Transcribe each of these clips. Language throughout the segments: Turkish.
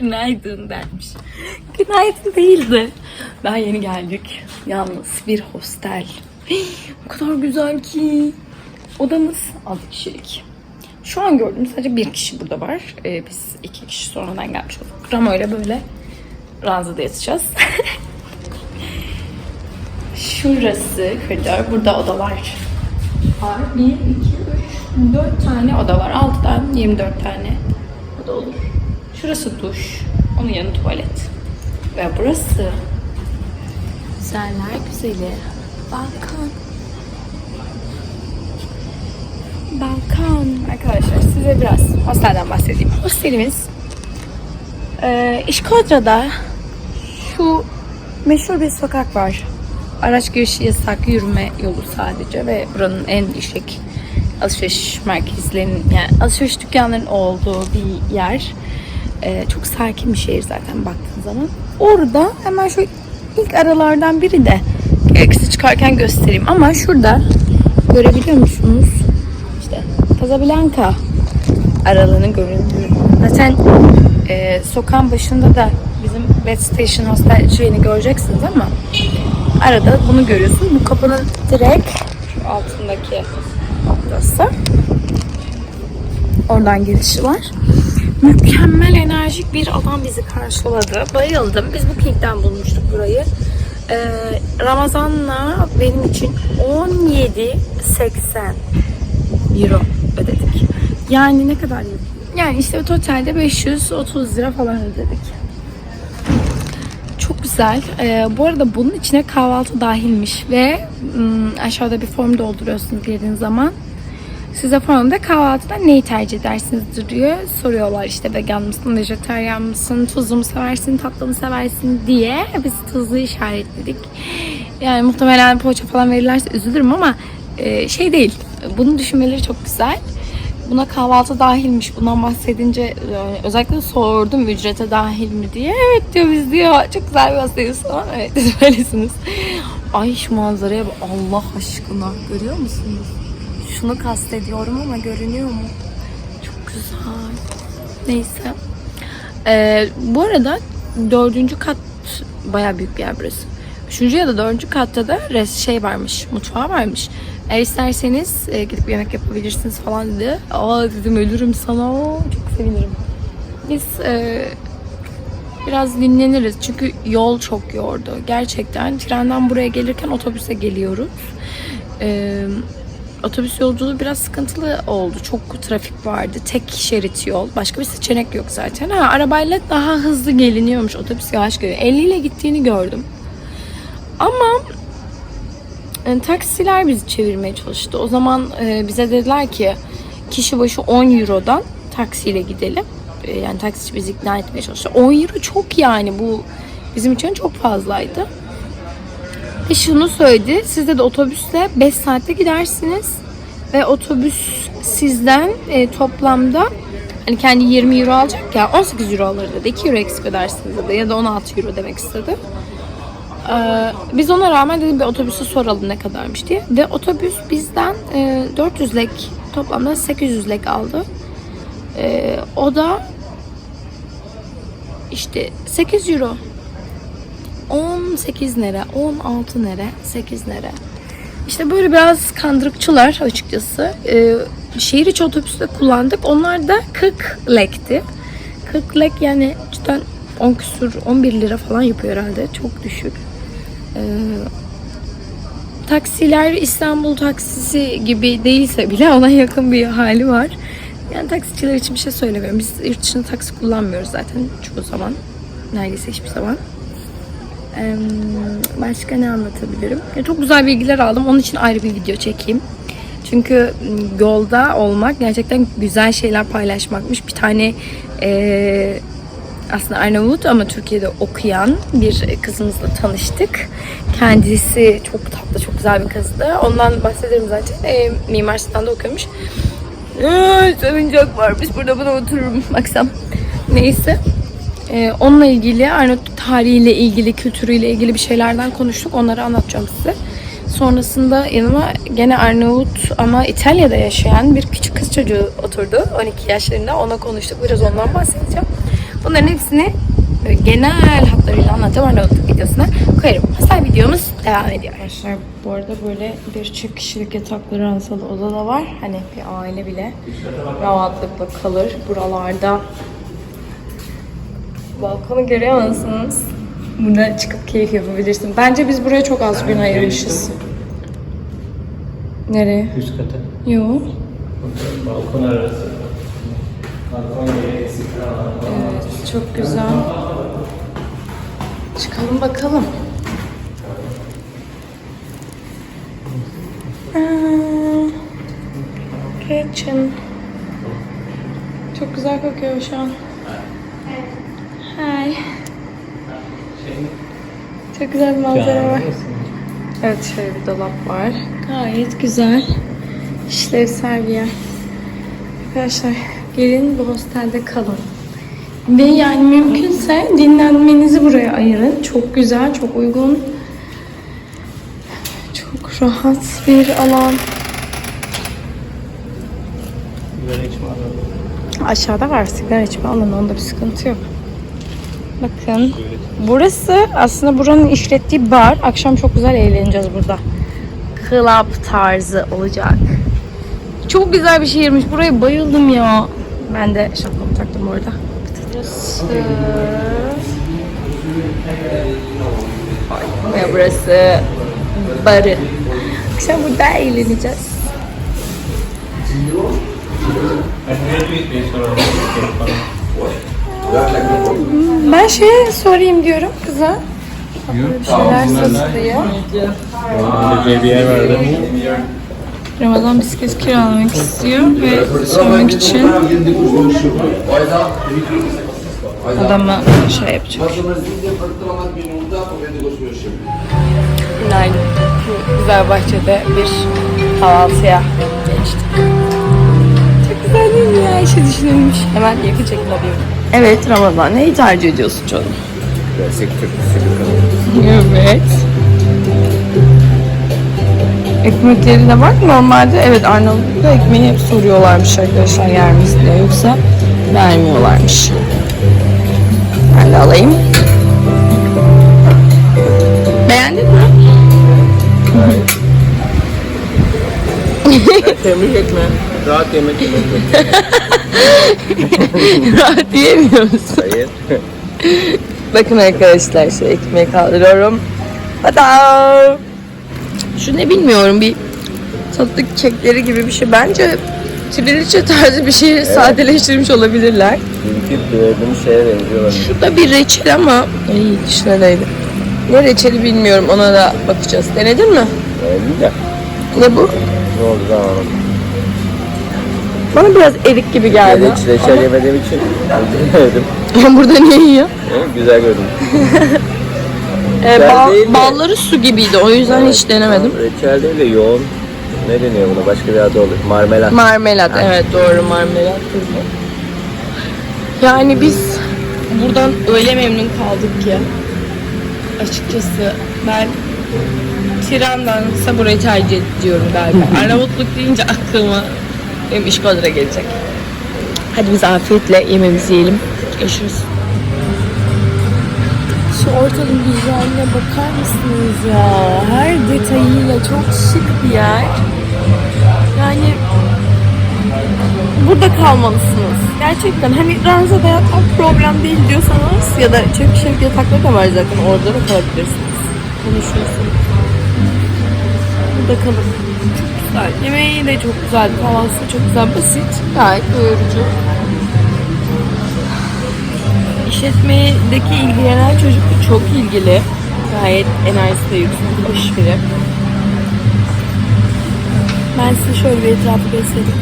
Günaydın dermiş. Günaydın değildi. Daha yeni geldik. Yalnız bir hostel. O kadar güzel ki. Odamız 6 kişilik. Şu an gördüğüm sadece bir kişi burada var. Ee, biz iki kişi sonradan gelmiş olduk. Ramo ile böyle ranzada yatacağız. Şurası koridor. Burada odalar var. 1, 2, 3, 4 tane oda var. 6'dan 24 tane oda olur. Şurası duş. Onun yanı tuvalet. Ve burası güzeller güzeli. Balkon. Balkon. Arkadaşlar size biraz hostelden bahsedeyim. Hostelimiz e, İşkodra'da şu meşhur bir sokak var. Araç girişi yasak, yürüme yolu sadece ve buranın en işlek alışveriş merkezlerinin yani alışveriş dükkanlarının olduğu bir yer. Ee, çok sakin bir şehir zaten baktığın zaman. Orada hemen şu ilk aralardan biri de gerekirse çıkarken göstereyim ama şurada görebiliyor musunuz? İşte Casablanca aralığını göründüğü. Zaten e, sokağın başında da bizim Bed Station Hostel şeyini göreceksiniz ama arada bunu görüyorsun. Bu kapının direkt şu altındaki noktası. Oradan girişi var. Mükemmel enerjik bir adam bizi karşıladı. Bayıldım. Biz Booking'den bulmuştuk burayı. Ee, Ramazan'la benim için 17.80 euro ödedik. Yani ne kadar? Yani işte totalde 530 lira falan ödedik. Çok güzel. Ee, bu arada bunun içine kahvaltı dahilmiş ve ım, aşağıda bir form dolduruyorsunuz girdiğiniz zaman. Size formda kahvaltıda neyi tercih edersiniz diyor. Soruyorlar işte vegan mısın, vejetaryen mısın, tuzlu mu seversin, tatlı mı seversin diye. Biz tuzlu işaretledik. Yani muhtemelen poğaça falan verirlerse üzülürüm ama e, şey değil. Bunu düşünmeleri çok güzel. Buna kahvaltı dahilmiş. Bundan bahsedince özellikle sordum ücrete dahil mi diye. Evet diyor biz diyor. Çok güzel bir hastayız falan. Evet biz böylesiniz. Ay şu manzaraya bak. Allah aşkına. Görüyor musunuz? Şunu kastediyorum ama görünüyor mu? Çok güzel. Neyse. Ee, bu arada dördüncü kat bayağı büyük bir yer burası. Üçüncü ya da dördüncü katta da res şey varmış, mutfağı varmış. Eğer isterseniz e, gidip yemek yapabilirsiniz falan dedi. Aa dedim ölürüm sana. Çok sevinirim. Biz e, biraz dinleniriz. Çünkü yol çok yordu. Gerçekten trenden buraya gelirken otobüse geliyoruz. E, otobüs yolculuğu biraz sıkıntılı oldu. Çok trafik vardı. Tek şerit yol. Başka bir seçenek yok zaten. Ha, arabayla daha hızlı geliniyormuş. Otobüs yavaş geliyor. 50 ile gittiğini gördüm. Ama e, taksiler bizi çevirmeye çalıştı. O zaman e, bize dediler ki kişi başı 10 Euro'dan taksiyle gidelim. E, yani taksici bizi ikna etmeye çalıştı. 10 Euro çok yani bu bizim için çok fazlaydı. Ve şunu söyledi. Sizde de otobüsle 5 saatte gidersiniz. Ve otobüs sizden e, toplamda hani kendi 20 euro alacak ya 18 euro alır dedi. 2 euro eksik ödersiniz dedi. Ya da 16 euro demek istedi. Ee, biz ona rağmen dedim bir otobüsü soralım ne kadarmış diye. Ve otobüs bizden e, 400 lek toplamda 800 lek aldı. Ee, o da işte 8 euro. 18 nere, 16 nere, 8 nere. İşte böyle biraz kandırıkçılar açıkçası. Ee, şehir içi otobüsü kullandık. Onlar da 40 lekti. 40 lek yani cidden 10 küsur 11 lira falan yapıyor herhalde. Çok düşük. Ee, taksiler İstanbul taksisi gibi değilse bile ona yakın bir hali var. Yani taksiciler için bir şey söylemiyorum. Biz yurt dışında taksi kullanmıyoruz zaten çoğu zaman. Neredeyse hiçbir zaman. Başka ne anlatabilirim? Ya çok güzel bilgiler aldım. Onun için ayrı bir video çekeyim. Çünkü yolda olmak gerçekten güzel şeyler paylaşmakmış. Bir tane eee aslında Arnavut ama Türkiye'de okuyan bir kızımızla tanıştık. Kendisi çok tatlı, çok güzel bir kızdı. Ondan bahsederim zaten. E, Mimar Sinan'da okuyormuş. Ee, salıncak var. Biz burada buna otururum baksam. Neyse. E, onunla ilgili, Arnavut tarihiyle ilgili, kültürüyle ilgili bir şeylerden konuştuk. Onları anlatacağım size. Sonrasında yanıma gene Arnavut ama İtalya'da yaşayan bir küçük kız çocuğu oturdu. 12 yaşlarında. Ona konuştuk. Biraz ondan bahsedeceğim. Bunların hepsini genel hatlarıyla anlatacağım. Aralıklık videosuna koyarım. Mesela videomuz devam ediyor. Arkadaşlar bu arada böyle bir çift kişilik yatakları arasında oda da var. Hani bir aile bile rahatlıkla kalır buralarda. Balkonu görüyor musunuz? Burada çıkıp keyif yapabilirsin. Bence biz buraya çok az gün ayırmışız. Nereye? Üst kata. Yok. Balkon arası. Balkon yeri eksik. Evet, çok güzel. Çıkalım bakalım. Aa, Kitchen. Çok güzel kokuyor şu an. Hi. Çok güzel bir manzara var. Evet şöyle bir dolap var. Gayet güzel. İşlevsel bir yer. Arkadaşlar gelin bu hostelde kalın. Ve yani mümkünse dinlenmenizi buraya ayırın. Çok güzel, çok uygun. Çok rahat bir alan. Aşağıda var sigara içme alanı. Onda bir sıkıntı yok. Bakın. Burası aslında buranın işlettiği bar. Akşam çok güzel eğleneceğiz burada. Club tarzı olacak. Çok güzel bir şehirmiş. Buraya bayıldım ya. Ben de şapkamı taktım orada. Burası... Ve burası barı. Akşam burada eğleneceğiz. Ben şeye sorayım diyorum kıza. Bir şeyler satılıyor. Önce bir yer vardı. Ramazan bisiklet kiralamak istiyor ve sürmek için adama şey yapacak. Günaydın. Güzel bahçede bir kahvaltıya geçtik. Mi ya? İşe düşünülmüş. Hemen yakın çekim alıyorum. Evet Ramazan. Neyi tercih ediyorsun canım? Klasik Türk usulü Evet. Ekmekleri de bak normalde evet Arnavutluk'ta ekmeği hep soruyorlarmış arkadaşlar yer miyiz diye yoksa vermiyorlarmış. Ben de alayım. Beğendin mi? Tebrik etme. Rahat yemek yemek. Rahat diyemiyor musun? Hayır. Bakın arkadaşlar şu ekmeği kaldırıyorum. Tada! Şu ne bilmiyorum bir tatlı kekleri gibi bir şey. Bence Triliçe tarzı bir şeyi sadeleştirmiş olabilirler. Dünkü gördüğüm şeye benziyorlar. Şu da bir reçel ama ay dişine değdi. Ne reçeli bilmiyorum ona da bakacağız. Denedin mi? Öyle de. Ne bu? Ne oldu da anlamadım. Bana biraz erik gibi geldi. Hiç reçel yemediğim için denedim. Ama burada niye yiyor? Güzel gördüm. Ee, Güzel bal- balları su gibiydi o yüzden hiç denemedim. Reçel değil de yoğun. Ne deniyor buna? Başka bir adı olur. Marmelat. Marmelat evet doğru marmelat. Yani biz buradan öyle memnun kaldık ki açıkçası ben Tiran'dansa burayı tercih ediyorum galiba. Arnavutluk deyince aklıma benim İşkodra gelecek. Hadi biz afiyetle yemeğimizi yiyelim. Görüşürüz. Şu ortanın güzelliğine bakar mısınız ya? Her detayıyla çok şık bir yer. Yani burada kalmalısınız. Gerçekten hani ranzada yatmak problem değil diyorsanız ya da çift kişilik yatakları da var zaten orada da kalabilirsiniz. Konuşuyorsunuz. Burada kalın. Çok güzel. Yemeği de çok güzel. Kahvaltısı çok güzel. Basit. Gayet doyurucu. İşletmedeki ilgilenen çocuk da çok ilgili. Gayet enerjisi de yüksek. Hoş biri. Ben size şöyle bir etrafı göstereyim.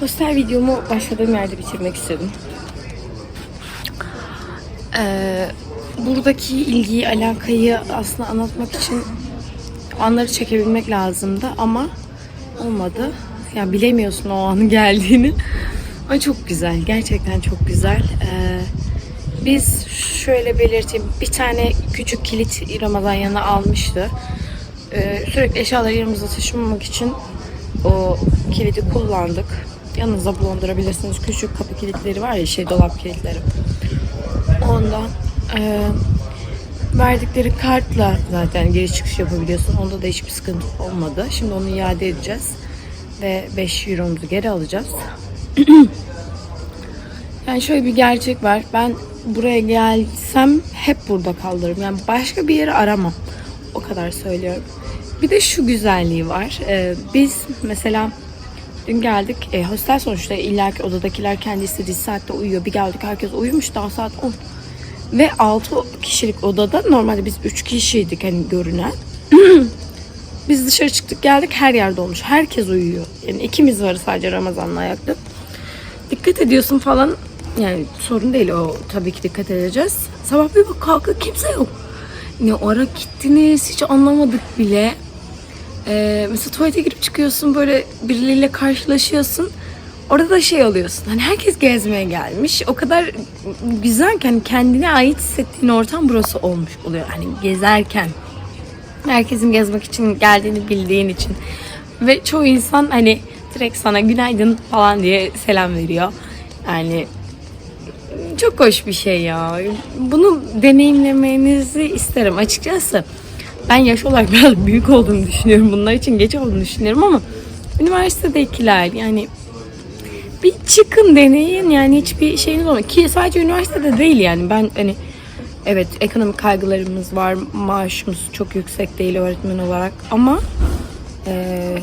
Hostel videomu başladığım yerde bitirmek istedim. Ee, buradaki ilgiyi, alakayı aslında anlatmak için anları çekebilmek lazımdı ama olmadı. Yani bilemiyorsun o anın geldiğini. Ama çok güzel. Gerçekten çok güzel. Ee, biz şöyle belirteyim. Bir tane küçük kilit Ramazan yanına almıştı. Ee, sürekli eşyaları yanımıza taşımamak için o kilidi kullandık. Yanınıza bulundurabilirsiniz. Küçük kapı kilitleri var ya şey dolap kilitleri. Ondan eee, verdikleri kartla zaten giriş çıkış yapabiliyorsun. Onda da hiçbir sıkıntı olmadı. Şimdi onu iade edeceğiz. Ve 5 euromuzu geri alacağız. yani şöyle bir gerçek var. Ben buraya gelsem hep burada kalırım. Yani başka bir yeri aramam. O kadar söylüyorum. Bir de şu güzelliği var. Ee, biz mesela dün geldik. E, hostel sonuçta illaki odadakiler kendi istediği saatte uyuyor. Bir geldik herkes uyumuş daha saat 10. Ve 6 kişilik odada normalde biz 3 kişiydik hani görünen. biz dışarı çıktık geldik her yerde olmuş. Herkes uyuyor. Yani ikimiz varız sadece Ramazan'la ayakta. Dikkat ediyorsun falan. Yani sorun değil o tabii ki dikkat edeceğiz. Sabah bir bak kalkıp kimse yok. Ne ara gittiniz hiç anlamadık bile. Ee, mesela tuvalete girip çıkıyorsun böyle birileriyle karşılaşıyorsun. Orada da şey oluyorsun. Hani herkes gezmeye gelmiş. O kadar güzel ki hani kendine ait hissettiğin ortam burası olmuş oluyor. Hani gezerken herkesin gezmek için geldiğini bildiğin için. Ve çoğu insan hani direkt sana günaydın falan diye selam veriyor. Yani çok hoş bir şey ya. Bunu deneyimlemenizi isterim açıkçası. Ben yaş olarak biraz büyük olduğunu düşünüyorum. Bunlar için geç olduğunu düşünüyorum ama üniversitedekiler yani bir çıkın deneyin yani hiçbir şeyiniz olmuyor. Ki sadece üniversitede değil yani ben hani evet ekonomik kaygılarımız var. Maaşımız çok yüksek değil öğretmen olarak ama eee,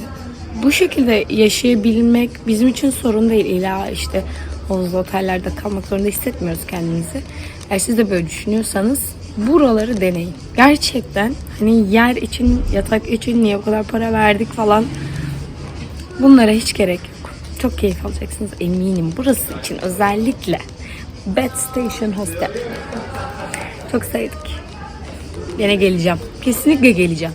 bu şekilde yaşayabilmek bizim için sorun değil. İlla işte havuzlu otellerde kalmak zorunda hissetmiyoruz kendimizi. Eğer siz de böyle düşünüyorsanız buraları deneyin. Gerçekten hani yer için, yatak için niye bu kadar para verdik falan bunlara hiç gerek yok. Çok keyif alacaksınız eminim. Burası için özellikle Bed Station Hostel. Çok sevdik. Yine geleceğim. Kesinlikle geleceğim.